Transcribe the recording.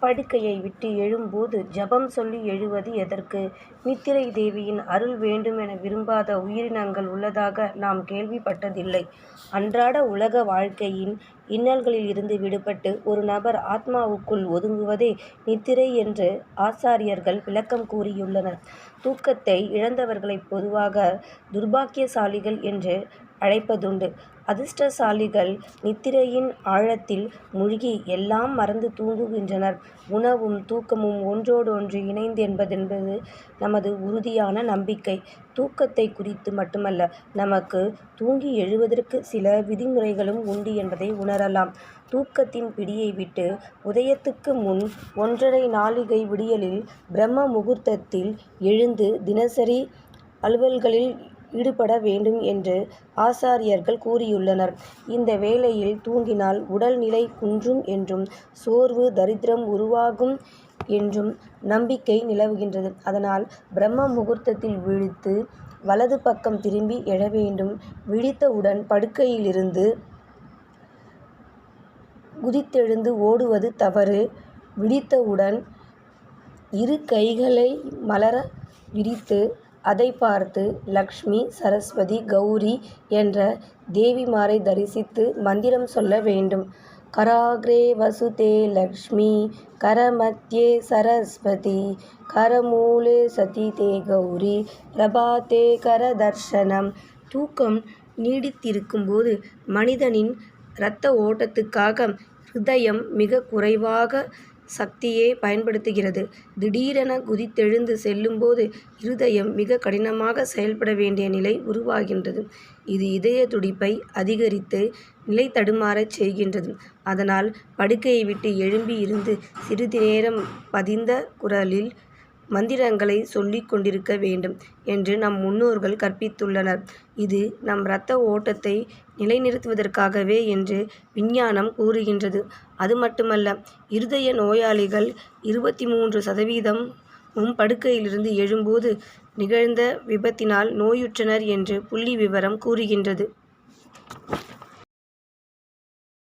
படுக்கையை விட்டு எழும்போது ஜபம் சொல்லி எழுவது எதற்கு? நித்திரை தேவியின் அருள் வேண்டுமென விரும்பாத உயிரினங்கள் உள்ளதாக நாம் கேள்விப்பட்டதில்லை. அன்றாட உலக வாழ்க்கையின் இன்னல்களில் இருந்து விடுபட்டு ஒரு நபர் ஆத்மாவுக்குள் ஒதுங்குவதே நித்திரை என்று ஆசாரியர்கள் விளக்கம் கூறியுள்ளனர். தூக்கத்தை இழந்தவர்களை பொதுவாக துர்பாக்கியசாலிகள் என்று அழைப்பதுண்டு. அதிர்ஷ்டசாலிகள் நித்திரையின் ஆழத்தில் முழுகி எல்லாம் மறந்து தூங்குகின்றனர். உணவும் தூக்கமும் ஒன்றோடொன்று இணைந்து என்பதென்பது நமது உறுதியான நம்பிக்கை. தூக்கத்தை குறித்து மட்டுமல்ல நமக்கு தூங்கி எழுவதற்கு சில விதிமுறைகளும் உண்டு என்பதை உணரலாம். தூக்கத்தின் பிடியை விட்டு உதயத்துக்கு முன் ஒன்றரை நாளிகை விடியலில் பிரம்ம முகூர்த்தத்தில் எழுந்து தினசரி அலுவல்களில் ஈடுபட வேண்டும் என்று ஆசாரியர்கள் கூறியுள்ளனர். இந்த வேளையில் தூங்கினால் உடல் நிலை குன்றும் என்றும் சோர்வு தரித்திரம் உருவாகும் என்றும் நம்பிக்கை நிலவுகின்றது. அதனால் பிரம்ம முகூர்த்தத்தில் விழித்து வலது பக்கம் திரும்பி எழ வேண்டும். விழித்தவுடன் படுக்கையிலிருந்து குதித்தெழுந்து ஓடுவது தவறு. விழித்தவுடன் இரு கைகளை மலர விரித்து அதை பார்த்து லக்ஷ்மி சரஸ்வதி கௌரி என்ற தேவிமாரை தரிசித்து மந்திரம் சொல்ல வேண்டும். கராக்ரே வசுதே லக்ஷ்மி கரமத்யே சரஸ்வதி கரமூலே சதிதே கௌரி பிரபாத்தே கரதர்ஷனம். தூக்கம் நீடித்திருக்கும்போது மனிதனின் இரத்த ஓட்டத்துக்காக ஹிருதயம் மிக குறைவாக சக்தியே பயன்படுத்துகிறது. திடீரென குதித்தெழுந்து செல்லும்போது இருதயம் மிக கடினமாக செயல்பட வேண்டிய நிலை உருவாகின்றது. இது இதய துடிப்பை அதிகரித்து நிலை தடுமாறச் செய்கின்றது. அதனால் படுக்கையை விட்டு எழும்பி இருந்து சிறிது நேரம் பதிந்த குரலில் மந்திரங்களை சொல்லிக் கொண்டிருக்க வேண்டும் என்று நம் முன்னோர்கள் கற்பித்துள்ளனர். இது நம் இரத்த ஓட்டத்தை நிலைநிறுத்துவதற்காகவே என்று விஞ்ஞானம் கூறுகின்றது. அது மட்டுமல்ல இருதய நோயாளிகள் இருபத்தி மூன்று சதவீதமும் படுக்கையிலிருந்து எழும்போது நிகழ்ந்த விபத்தினால் நோயுற்றனர் என்று புள்ளி விவரம் கூறுகின்றது.